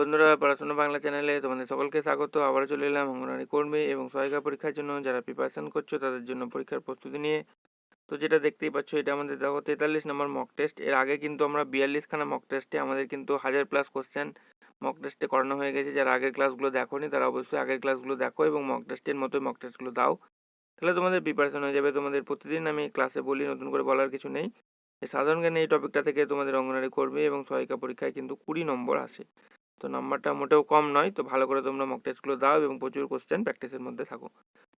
বন্ধুরা, পড়াশোনা বাংলা চ্যানেলে তোমাদের সকলকে স্বাগত। আবারও চলে এলাম অঙ্গনওয়াড়ি কর্মী এবং সহায়িকা পরীক্ষার জন্য। যারা প্রিপারেশন করছ, তাদের জন্য পরীক্ষার প্রস্তুতি নিয়ে। তো যেটা দেখতেই পাচ্ছ, এটা আমাদের দেখো, তেতাল্লিশ নম্বর মক টেস্ট এর আগে কিন্তু আমরা বিয়াল্লিশখানা মক টেস্টে আমাদের কিন্তু হাজার প্লাস কোশ্চেন মক টেস্টে করানো হয়ে গেছে। যারা আগের ক্লাসগুলো দেখোনি, তারা অবশ্যই আগের ক্লাসগুলো দেখো এবং মক টেস্টের মতোই মক টেস্টগুলো দাও। তাহলে তোমাদের প্রিপারেশন হয়ে যাবে। তোমাদের প্রতিদিন আমি ক্লাসে বলি, নতুন করে বলার কিছু নেই। সাধারণ জ্ঞানে এই টপিকটা থেকে তোমাদের অঙ্গনওয়াড়ি কর্মী এবং সহায়িকা পরীক্ষায় কিন্তু কুড়ি নম্বর আসে। তো নাম্বারটা মোটেও কম নয়। তো ভালো করে তোমরা মক টেস্টগুলো দাও এবং প্রচুর কোশ্চেন প্র্যাকটিসের মধ্যে থাকো।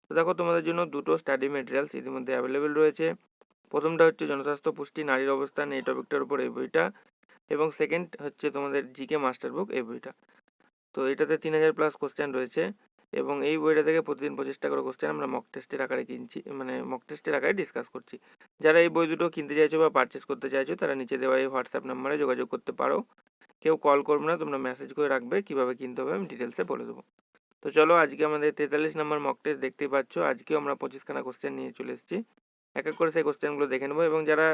তো দেখো তোমাদের জন্য দুটো স্টাডি মেটেরিয়ালস ইতিমধ্যে অ্যাভেলেবেল রয়েছে। প্রথমটা হচ্ছে জনস্বাস্থ্য পুষ্টি, নারীর অবস্থান এই টপিকটার উপর এই বইটা। এবং সেকেন্ড হচ্ছে তোমাদের জিকে মাস্টার বুক এই বইটা। তো এটাতে তিন হাজার প্লাস কোশ্চেন রয়েছে। এবং এই বইটা থেকে প্রতিদিন পঁচিশটা করে কোশ্চেন আমরা মক টেস্টের আকারে কিনছি মানে মক টেস্টের আকারে ডিসকাস করছি। যারা এই বই দুটো কিনতে চাইছো বা পারচেস করতে চাইছো, তারা নিচে দেওয়া এই হোয়াটসঅ্যাপ নাম্বারে যোগাযোগ করতে পারো। কেউ কল করবে না, তোমরা মেসেজ করে রাখবে, কীভাবে কিনতে হবে আমি ডিটেলসে বলে দেবো। তো চলো আজকে আমাদের তেতাল্লিশ নম্বর মক টেস্ট দেখতেই পাচ্ছ, আজকেও আমরা পঁচিশখানা কোশ্চেন নিয়ে চলে এসেছি। এক এক করে সেই কোশ্চেনগুলো দেখে নেব এবং যারা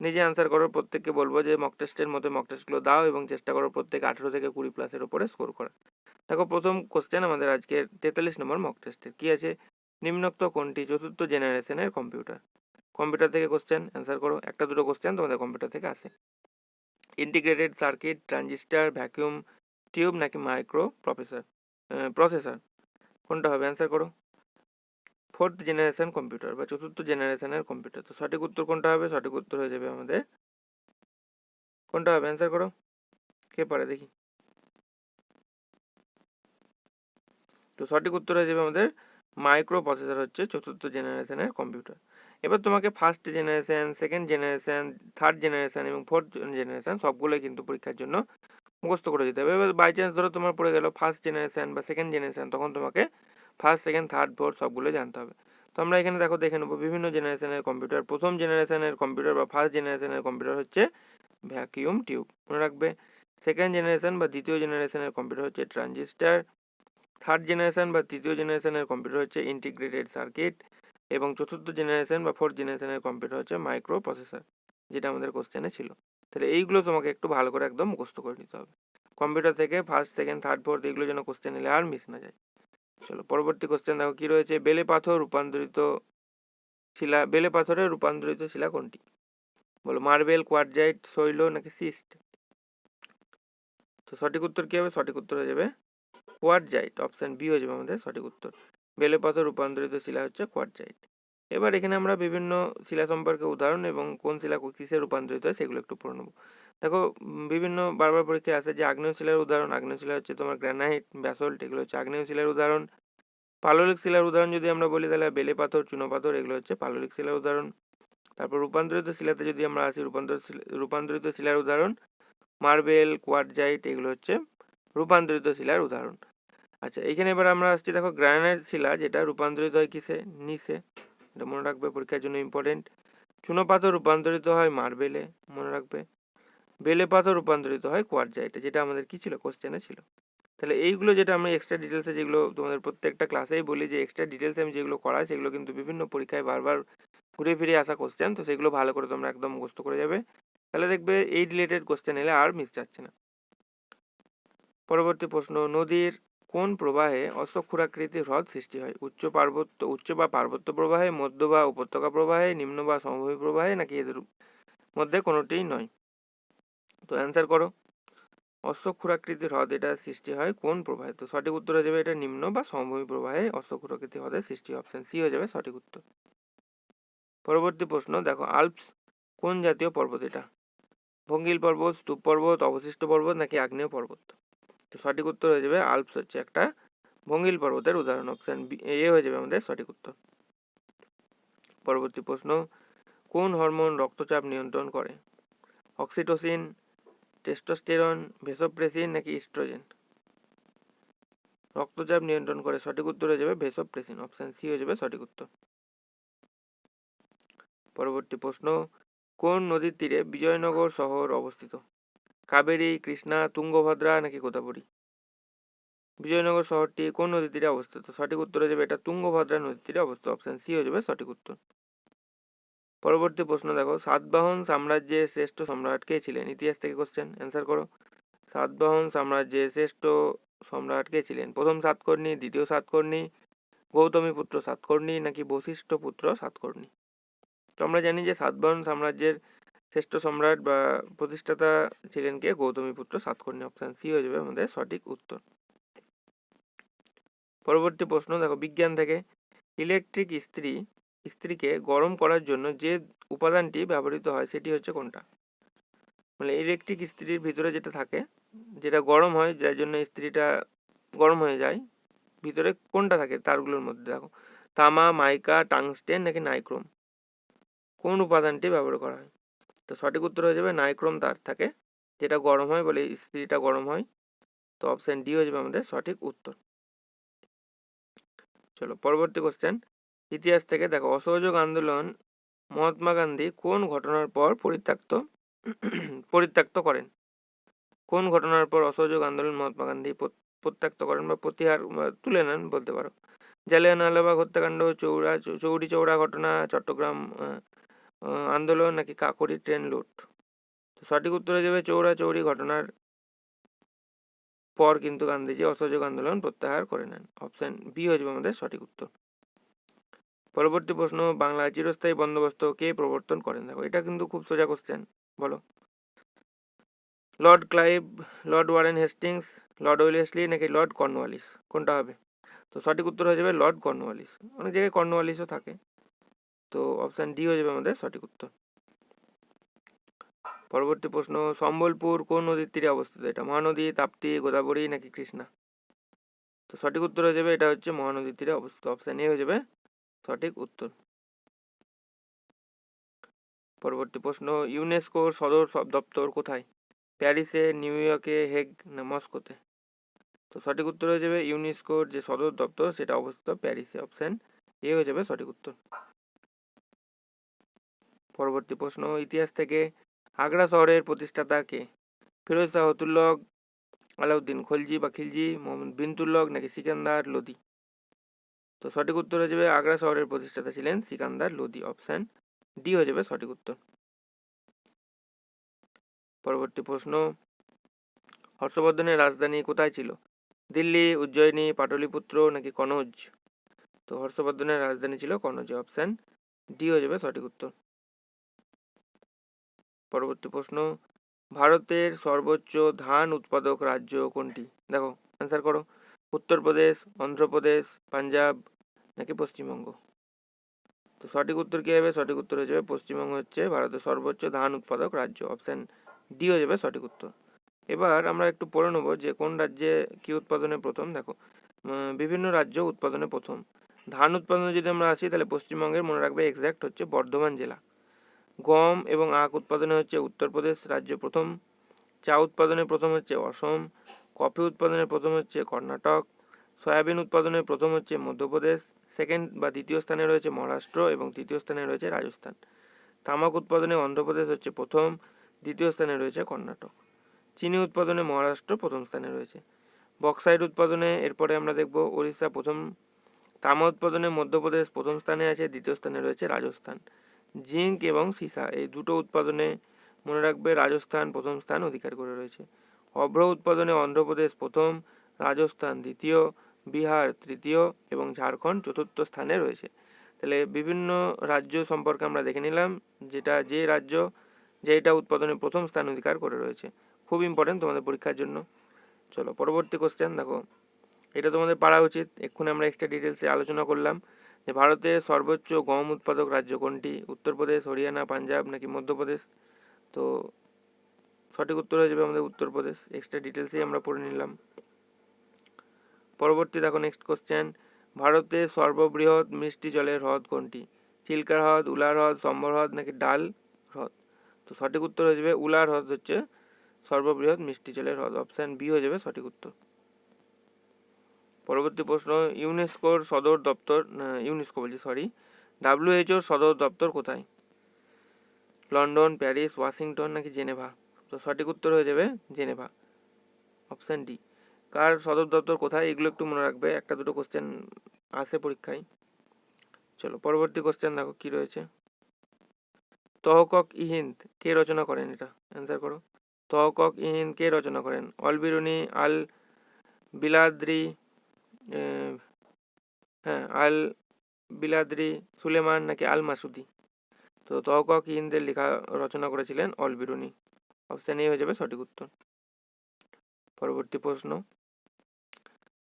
নিজে আনসার করো, প্রত্যেককে বলব যে মক টেস্টের মতো মক টেস্টগুলো দাও এবং চেষ্টা করো প্রত্যেক আঠেরো থেকে কুড়ি প্লাসের উপরে স্কোর করা দেখো প্রথম কোশ্চেন আমাদের আজকে তেতাল্লিশ নম্বর মক টেস্টের কী আছে? নিম্নোক্ত কোনটি? চতুর্থ জেনারেশনের কম্পিউটার কম্পিউটার থেকে কোশ্চেন অ্যান্সার করো। একটা দুটো কোশ্চেন তোমাদের কম্পিউটার থেকে আসে। Integrated circuit transistor vacuum tube নাকি মাইক্রো প্রফেসর প্রসেসর কোনটা হবে? অ্যান্সার করো। ফোর্থ জেনারেশন কম্পিউটার বা চতুর্থ জেনারেশনের কম্পিউটার তো সঠিক উত্তর কোনটা হবে? সঠিক উত্তর হয়ে যাবে আমাদের। কোনটা হবে? অ্যান্সার করো। কে পারে দেখি। তো সঠিক উত্তর হয়ে যাবে আমাদের। মাইক্রো প্রসেসর হচ্ছে চতুর্থ জেনারেশনের কম্পিউটার এবার তোমাকে first generation second generation third generation এবং ফোর্থ জেনারেশন সবগুলোই কিন্তু পরীক্ষার জন্য মুখস্থ করে দিতে হবে। এবার বাই চান্স ধরো তোমার পড়ে গেলো ফার্স্ট জেনারেশন বা সেকেন্ড জেনারেশন তখন তোমাকে ফার্স্ট সেকেন্ড থার্ড ফোর্থ সবগুলো জানতে হবে। তো আমরা এখানে দেখো দেখে নেব বিভিন্ন জেনারেশনের কম্পিউটার প্রথম জেনারেশনের কম্পিউটার বা ফার্স্ট জেনারেশনের কম্পিউটার হচ্ছে ভ্যাকিউম টিউব মনে রাখবে? সেকেন্ড জেনারেশন বা দ্বিতীয় জেনারেশনের কম্পিউটার হচ্ছে ট্রানজিস্টার থার্ড জেনারেশন বা তৃতীয় জেনারেশনের কম্পিউটার হচ্ছে ইন্টিগ্রেটেড সার্কিট এবং চতুর্থ জেনারেশন বা ফোর্থ জেনারেশনের কম্পিউটার হচ্ছে মাইক্রো প্রসেসর যেটা আমাদের কোশ্চেনে ছিল। তাহলে এইগুলো তোমাকে একটু ভালো করে একদম মুখস্থ করে নিতে হবে। কম্পিউটার থেকে ফার্স্ট সেকেন্ড থার্ড ফোর্থ এগুলো যেন কোশ্চেন এলে আর মিস না যায়। চলো, পরবর্তী কোশ্চেন দেখো, কী রয়েছে? বেলে পাথর রূপান্তরিত শিলা, বেলে পাথরের রূপান্তরিত শিলা কোনটি? বলো মার্বেল কোয়ারজাইট শৈল নাকি সিস্ট তো সঠিক উত্তর কী হবে? সঠিক উত্তর হয়ে যাবে কোয়ারজাইট অপশান বি হয়ে যাবে আমাদের সঠিক উত্তর। বেলে পাথর রূপান্তরিত শিলা হচ্ছে কোয়ারজাইট এবার এখানে আমরা বিভিন্ন শিলা সম্পর্কে উদাহরণ এবং কোন শিলা কিসে রূপান্তরিত হয় সেগুলো একটু পড়ে নেব। দেখো বিভিন্ন বারবার পরীক্ষায় আসে যে আগ্নেয় শিলার উদাহরণ, আগ্নেয় শিলা হচ্ছে তোমার গ্রানাইট, ব্যাসল্ট, এগুলো হচ্ছে আগ্নেয় শিলার উদাহরণ। পাললিক শিলার উদাহরণ যদি আমরা বলি তাহলে বেলে পাথর চুনো পাথর এগুলো হচ্ছে পাললিক শিলার উদাহরণ। তারপর রূপান্তরিত শিলাতে যদি আমরা আসি রূপান্তরিত রূপান্তরিত শিলার উদাহরণ, মার্বেল কোয়ারজাইট এগুলো হচ্ছে রূপান্তরিত শিলার উদাহরণ। আচ্ছা এখানে এবার আমরা আসছি, দেখো গ্রানাইট শিলা যেটা রূপান্তরিত হয় কিসে? নিসে এটা মনে রাখবে, পরীক্ষার জন্য ইম্পর্টেন্ট চুনো পাথর রূপান্তরিত হয় মার্বেলে, মনে রাখবে। বেলে পাথর রূপান্তরিত হয় কোয়ারজাইটে যেটা আমাদের কি ছিল? কোশ্চেনে ছিল। তাহলে এইগুলো যেটা আমি এক্সট্রা ডিটেলসে যেগুলো তোমাদের প্রত্যেকটা ক্লাসেই বলি যে এক্সট্রা ডিটেলসে আমি যেগুলো করাই, সেগুলো কিন্তু বিভিন্ন পরীক্ষায় বারবার ঘুরে ফিরে আসা কোশ্চেন তো সেগুলো ভালো করে তোমরা একদম মুখস্থ করে যাবে। তাহলে দেখবে, এই রিলেটেড কোশ্চেন এলে আর মিস যাচ্ছে না। পরবর্তী প্রশ্ন, নদীর কোন প্রবাহে অশ্বক্ষুরাকৃতি হ্রদ সৃষ্টি হয়? উচ্চ পার্বত্য, উচ্চ বা পার্বত্য প্রবাহে, মধ্য বা উপত্যকা প্রবাহে, নিম্ন বা সমভূমি প্রবাহে, নাকি এদের মধ্যে কোনোটিই নয়? তো অ্যান্সার করো। অশ্বক্ষুরাকৃতি হ্রদ এটা সৃষ্টি হয় কোন প্রবাহে? তো সঠিক উত্তর হয়ে যাবে এটা নিম্ন বা সমভূমি প্রবাহে অশ্বক্ষুরাকৃতি হ্রদের সৃষ্টি অপশন সি হয়ে যাবে সঠিক উত্তর। পরবর্তী প্রশ্ন, দেখো আলপস কোন জাতীয় পর্বত এটা? ভঙ্গিল পর্বত, স্তূপ পর্বত, অবশিষ্ট পর্বত, নাকি আগ্নেয় পর্বত? তো সঠিক উত্তর হয়ে যাবে আলপস হচ্ছে একটা ভঙ্গিল পর্বতের উদাহরণ। অপশান এ হয়ে যাবে আমাদের সঠিক উত্তর। পরবর্তী প্রশ্ন, কোন হরমোন রক্তচাপ নিয়ন্ত্রণ করে? অক্সিটোসিন, টেস্টোস্টেরন, ভেসোপ্রেসিন নাকি ইস্ট্রোজেন? রক্তচাপ নিয়ন্ত্রণ করে সঠিক উত্তর হয়ে যাবে ভেসোপ্রেসিন। অপশান সি হয়ে যাবে সঠিক উত্তর। পরবর্তী প্রশ্ন, কোন নদীর তীরে বিজয়নগর শহর অবস্থিত? কাবেরী, কৃষ্ণা, তুঙ্গভদ্রা নাকি গোদাবরী বিজয়নগর শহরটি কোন নদীর তীরে অবস্থিত? সঠিক উত্তর হয়ে যাবে এটা তুঙ্গভদ্রা নদীর তীরে অবস্থিত। অপশন সি হয়ে যাবে সঠিক উত্তর। পরবর্তী প্রশ্ন দেখো, সাতবাহন সাম্রাজ্যের শ্রেষ্ঠ সম্রাট কে ছিলেন? ইতিহাস থেকে কোশ্চেন অ্যান্সার করো। সাতবাহন সাম্রাজ্যের শ্রেষ্ঠ সম্রাট কে ছিলেন? প্রথম সাতকর্ণী, দ্বিতীয় সাতকর্ণী, গৌতমী পুত্র সাতকর্ণী নাকি বশিষ্ঠ পুত্র সাতকর্ণী? তো আমরা জানি যে সাতবাহন সাম্রাজ্যের শ্রেষ্ঠ সম্রাট বা প্রতিষ্ঠাতা ছিলেন কে? গৌতমীপুত্র সাতকর্ণী অপশান সি হয়ে যাবে আমাদের সঠিক উত্তর। পরবর্তী প্রশ্ন, দেখো, বিজ্ঞান থেকে ইলেকট্রিক ইস্ত্রি, ইস্ত্রিকে গরম করার জন্য যে উপাদানটি ব্যবহৃত হয়, সেটি হচ্ছে কোনটা? মানে ইলেকট্রিক ইস্ত্রির ভিতরে যেটা থাকে, যেটা গরম হয়, যার জন্য ইস্ত্রিটা গরম হয়ে যায়, ভিতরে কোনটা থাকে? তারগুলোর মধ্যে, দেখো, তামা, মাইকা, টাংস্টেন নাকি নাইক্রোম? কোন উপাদানটি ব্যবহার করা হয়? তো সঠিক উত্তর হয়ে যাবে নাইক্রোম তার থাকে। যেটা গরম হয় বলে ইস্ত্রিটা গরম হয়, তো অপশান ডি হয়ে যাবে আমাদের সঠিক উত্তর। চলো পরবর্তী কোশ্চেন ইতিহাস থেকে দেখো, অসহযোগ আন্দোলন মহাত্মা গান্ধী কোন ঘটনার পর পরিত্যক্ত পরিত্যক্ত করেন? কোন ঘটনার পর অসহযোগ আন্দোলন মহাত্মা গান্ধী প্রত্যাক্ত করেন বা প্রতিহার তুলে নেন বলতে পারো? জালিয়ানওয়ালাবাগ হত্যাকাণ্ড, চৌরা চৌরি চৌরা ঘটনা, চট্টগ্রাম আন্দোলন নাকি কাকরি ট্রেন লুট? সঠিক উত্তর যাবে চৌরা চৌরি ঘটনার পর কিন্তু গান্ধীজি অসহযোগ আন্দোলন প্রত্যাহার করে নেন। অপশন বি হয়ে যাবে আমাদের সঠিক উত্তর। পরবর্তী প্রশ্ন বাংলা চিরস্থায়ী বন্দোবস্ত কে প্রবর্তন করেন? দেখো, এটা কিন্তু খুব সোজা কোশ্চেন বলো। Lord Clive, Lord Warren Hastings, Lord Wellesley নাকি লর্ড কর্নওয়ালিস? কোনটা হবে? তো সঠিক উত্তর হয়ে যাবে লর্ড কর্নওয়ালিস। অনেক জায়গায় কর্নওয়ালিসও থাকে। তো অপশান ডি হয়ে যাবে আমাদের সঠিক উত্তর। পরবর্তী প্রশ্ন, সম্বলপুর কোন নদীর তীরে অবস্থিত? এটা মহানদী, তাপ্তি, গোদাবরী নাকি কৃষ্ণা? তো সঠিক উত্তর হয়ে যাবে, এটা হচ্ছে মহানদীর তীরে অবস্থিত। অপশান এ হয়ে যাবে সঠিক উত্তর। পরবর্তী প্রশ্ন, ইউনেস্কোর সদর দপ্তর কোথায়? প্যারিসে, নিউ ইয়র্কে, হেগ না মস্কোতে? তো সঠিক উত্তর হয়ে যাবে ইউনেস্কোর যে সদর দপ্তর, সেটা অবস্থিত প্যারিসে। অপশান এ হয়ে যাবে সঠিক উত্তর। পরবর্তী প্রশ্ন, ইতিহাস থেকে আগ্রা শহরের প্রতিষ্ঠাতা কে? ফিরোজ শাহ হতুল্লক আলাউদ্দিন খলজি বা খিলজি মোহাম্মদ বিনতুল্লক নাকি সিকান্দার লোদি তো সঠিক উত্তর হয়ে যাবে আগ্রা শহরের প্রতিষ্ঠাতা ছিলেন সিকান্দার লোদি অপশান ডি হয়ে যাবে সঠিক উত্তর। পরবর্তী প্রশ্ন, হর্ষবর্ধনের রাজধানী কোথায় ছিল? দিল্লি, উজ্জয়িনী, পাটলিপুত্র নাকি কনৌজ? তো হর্ষবর্ধনের রাজধানী ছিল কনৌজ অপশান ডি হয়ে যাবে সঠিক উত্তর। পরবর্তী প্রশ্ন, ভারতের সর্বোচ্চ ধান উৎপাদক রাজ্য কোনটি? দেখো অ্যান্সার করো। উত্তরপ্রদেশ, অন্ধ্রপ্রদেশ, পাঞ্জাব নাকি পশ্চিমবঙ্গ? তো সঠিক উত্তর কী হবে? সঠিক উত্তর হয়ে যাবে পশ্চিমবঙ্গ হচ্ছে ভারতের সর্বোচ্চ ধান উৎপাদক রাজ্য। অপশান ডি হয়ে যাবে সঠিক উত্তর। এবার আমরা একটু পড়ে নেব যে কোন রাজ্যে কী উৎপাদনে প্রথম? দেখো বিভিন্ন রাজ্য উৎপাদনে প্রথম। ধান উৎপাদনে যদি আমরা আসি, তাহলে পশ্চিমবঙ্গের মনে রাখবে এক্স্যাক্ট হচ্ছে বর্ধমান জেলা। গম এবং আখ উৎপাদনে হচ্ছে উত্তরপ্রদেশ রাজ্য প্রথম, চা উৎপাদনে প্রথম হচ্ছে অসম, কফি উৎপাদনে প্রথম হচ্ছে কর্ণাটক, সয়াবিন উৎপাদনে প্রথম হচ্ছে মধ্যপ্রদেশ সেকেন্ড বা দ্বিতীয় স্থানে রয়েছে মহারাষ্ট্র এবং তৃতীয় স্থানে রয়েছে রাজস্থান। তামাক উৎপাদনে অন্ধ্রপ্রদেশ হচ্ছে প্রথম, দ্বিতীয় স্থানে রয়েছে কর্ণাটক। চিনি উৎপাদনে মহারাষ্ট্র প্রথম স্থানে রয়েছে। বক্সাইড উৎপাদনে এরপরে আমরা দেখব ওড়িশা প্রথম, তামা উৎপাদনে মধ্যপ্রদেশ প্রথম স্থানে আছে, দ্বিতীয় স্থানে রয়েছে রাজস্থান। জিঙ্ক এবং সীসা, এই দুটো উৎপাদনে মনে রাখবে রাজস্থান প্রথম স্থান অধিকার করে রয়েছে। অভ্র উৎপাদনে অন্ধ্রপ্রদেশ প্রথম, রাজস্থান দ্বিতীয়, বিহার তৃতীয় এবং ঝাড়খণ্ড চতুর্থ স্থানে রয়েছে। তাহলে বিভিন্ন রাজ্য সম্পর্কে আমরা দেখে নিলাম, যেটা যে রাজ্য যেটা উৎপাদনে প্রথম স্থান অধিকার করে রয়েছে। খুব ইম্পর্টেন্ট তোমাদের পরীক্ষার জন্য। চলো পরবর্তী কোশ্চেন দেখো। এটা তোমাদের পারা উচিত। এক্ষুনি আমরা এক্সট্রা ডিটেলসে আলোচনা করলাম। যে ভারতের সর্বোচ্চ গম উৎপাদক রাজ্য কোনটি? উত্তরপ্রদেশ হরিয়ানা, পাঞ্জাব নাকি মধ্যপ্রদেশ তো সঠিক উত্তর হয়ে যাবে আমাদের উত্তরপ্রদেশ এক্সট্রা ডিটেলসেই আমরা পড়ে নিলাম। পরবর্তী দেখো নেক্সট কোশ্চেন ভারতের সর্ববৃহৎ মিষ্টি জলের হ্রদ কোনটি? চিল্কার হ্রদ, উলার হ্রদ, সম্বর হ্রদ নাকি ডাল হ্রদ? তো সঠিক উত্তর হয়ে যাবে উলার হ্রদ হচ্ছে সর্ববৃহৎ মিষ্টি জলের হ্রদ। অপশান বি হয়ে যাবে সঠিক উত্তর। পরবর্তী প্রশ্ন, ইউনেস্কোর সদর দপ্তর ইউনেস্কো বলছি সরি ডাব্লিউএইচওর সদর দপ্তর কোথায়? লন্ডন, প্যারিস, ওয়াশিংটন নাকি জেনেভা? তো সঠিক উত্তর হয়ে যাবে জেনেভা। Option D. কার সদর দপ্তর কোথায়? এগুলো একটু মনে রাখবে, একটা দুটো কোশ্চেন আসে পরীক্ষায়। চলো, পরবর্তী কোশ্চেন দেখো, কি রয়েছে? তহকক ইহিন্দ, কে রচনা করেন এটা? অ্যান্সার করো। তহকক ইহিন্দ কে রচনা করেন? অলবিরুনি আল বিলাদ্রি হ্যাঁ আল বিলাদ্রি সুলেমান নাকি আল মাসুদি? তো তহকক ইনদের লেখা রচনা করেছিলেন অলবিরুনি অপশান এ হয়ে যাবে সঠিক উত্তর। পরবর্তী প্রশ্ন।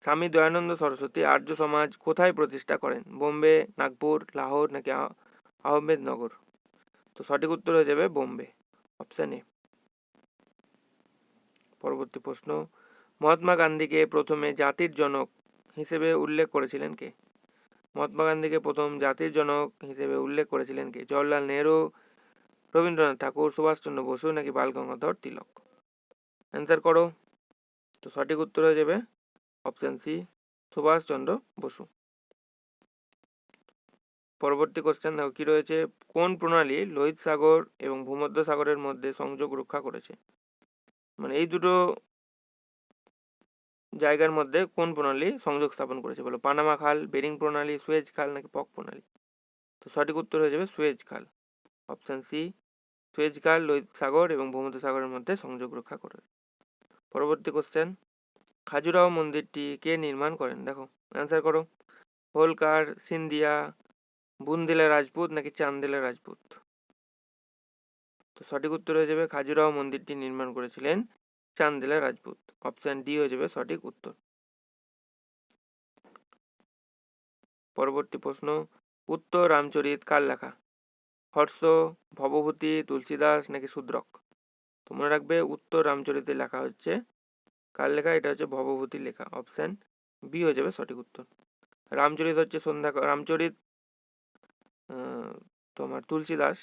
স্বামী দয়ানন্দ সরস্বতী আর্য সমাজ কোথায় প্রতিষ্ঠা করেন? বোম্বে, নাগপুর, লাহোর নাকি আহ- আহমেদনগর? তো সঠিক উত্তর হয়ে যাবে বোম্বে। Option A. পরবর্তী প্রশ্ন। মহাত্মা গান্ধীকে প্রথমে জাতির জনক হিসেবে উল্লেখ করেছিলেন কে? মহাত্মা গান্ধীকে প্রথম জাতির জনক হিসেবে উল্লেখ করেছিলেন কে? জওয়াহরলাল নেহরু, রবীন্দ্রনাথ ঠাকুর, সুভাষচন্দ্র বসু নাকি বাল গঙ্গাধর তিলক? অ্যান্সার করো। তো সঠিক উত্তর হয়ে যাবে অপশন সি সুভাষচন্দ্র বসু। পরবর্তী কোশ্চেন দেখো কি রয়েছে? কোন প্রণালী লোহিত সাগর এবং ভূমধ্য সাগরের মধ্যে সংযোগ রক্ষা করেছে? মানে এই দুটো জায়গার মধ্যে কোন প্রণালী সংযোগ স্থাপন করেছে? বলো, পানামা খাল, বেরিং প্রণালী, সুয়েজ খাল নাকি পক প্রণালী? তো সঠিক উত্তর হয়ে যাবে সুয়েজ খাল। অপশন সি সুয়েজ খাল, লোহিত সাগর এবং ভূমধ্য সাগরের মধ্যে সংযোগ রক্ষা করে। পরবর্তী কোশ্চেন খাজুরাও মন্দিরটি কে নির্মাণ করেন? দেখো অ্যান্সার করো। হোলকার, সিন্ধিয়া, বুন্দিলা রাজপুত নাকি চান্দেলা রাজপুত? তো সঠিক উত্তর হয়ে যাবে, খাজুরাও মন্দিরটি নির্মাণ করেছিলেন চান্দেলা রাজপুত। অপশান ডি হয়ে যাবে সঠিক উত্তর। পরবর্তী প্রশ্ন, উত্তর রামচরিত কার লেখা? হর্ষ, ভবভূতি, তুলসীদাস নাকি শূদ্রক? তো মনে রাখবে উত্তর রামচরিতে লেখা হচ্ছে। কার লেখা? এটা হচ্ছে ভবভূতির লেখা। অপশান বি হয়ে যাবে সঠিক উত্তর। রামচরিত হচ্ছে সন্ধ্যা রামচরিত তোমার তুলসীদাস,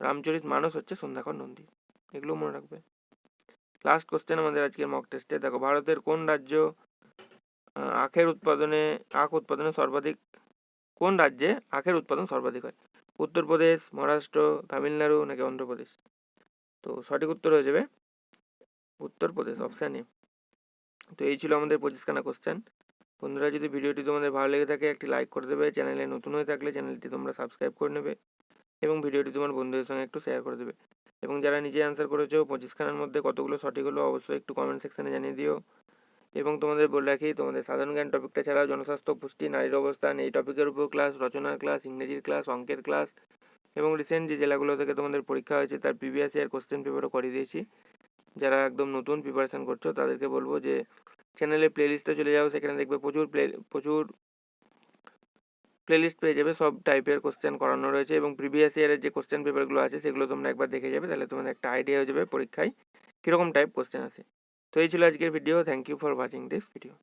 রামচরিত মানস হচ্ছে সন্ধ্যাকর নন্দী। এগুলো মনে রাখবে। লাস্ট কোশ্চেন আমাদের আজকের মক টেস্টে দেখো, ভারতের কোন রাজ্য আখের উৎপাদনে, আখ উৎপাদনে সর্বাধিক, কোন রাজ্যে আখের উৎপাদন সর্বাধিক হয়? উত্তরপ্রদেশ, মহারাষ্ট্র, তামিলনাড়ু নাকি অন্ধ্রপ্রদেশ? তো সঠিক উত্তর হয়ে যাবে উত্তরপ্রদেশ অপশান তো এই ছিল আমাদের পঁচিশখানা কোশ্চেন বন্ধুরা, যদি ভিডিওটি তোমাদের ভালো লেগে থাকে, একটি লাইক করে দেবে। চ্যানেলে নতুন হয়ে থাকলে চ্যানেলটি তোমরা সাবস্ক্রাইব করে নেবে এবং ভিডিওটি তোমার বন্ধুদের সঙ্গে একটু শেয়ার করে দেবে। এবং যারা নিজে অ্যান্সার করেছ, পঁচিশখানার মধ্যে কতগুলো সঠিক হলো অবশ্যই একটু কমেন্ট সেকশনে জানিয়ে দিও। এবং তোমাদের বলে রাখি, তোমাদের সাধারণ জ্ঞান টপিকটা ছাড়াও জনস্বাস্থ্য, পুষ্টি, নারীর অবস্থান, এই টপিকের উপর ক্লাস রচনার ক্লাস ইংরেজির ক্লাস অঙ্কের ক্লাস এবং রিসেন্ট যে জেলাগুলো থেকে তোমাদের পরীক্ষা হয়েছে, তার প্রিভিয়াস ইয়ার কোশ্চেন পেপারও করে দিয়েছি। যারা একদম নতুন প্রিপারেশান করছ, তাদেরকে বলব যে চ্যানেলে প্লেলিস্টে চলে যাও, সেখানে দেখবে প্রচুর প্লে প্রচুর প্লেলিস্ট পেয়ে যাবে, সব টাইপের কোশ্চেন করানো রয়েছে এবং প্রিভিয়াস ইয়ারের যে কোশ্চেন পেপারগুলো আছে, সেগুলো তোমরা একবার দেখে যাবে, তাহলে তোমাদের একটা আইডিয়া হয়ে যাবে পরীক্ষায় কীরকম টাইপ কোশ্চেন আছে তো এই ছিল আজকের video thank you for watching this video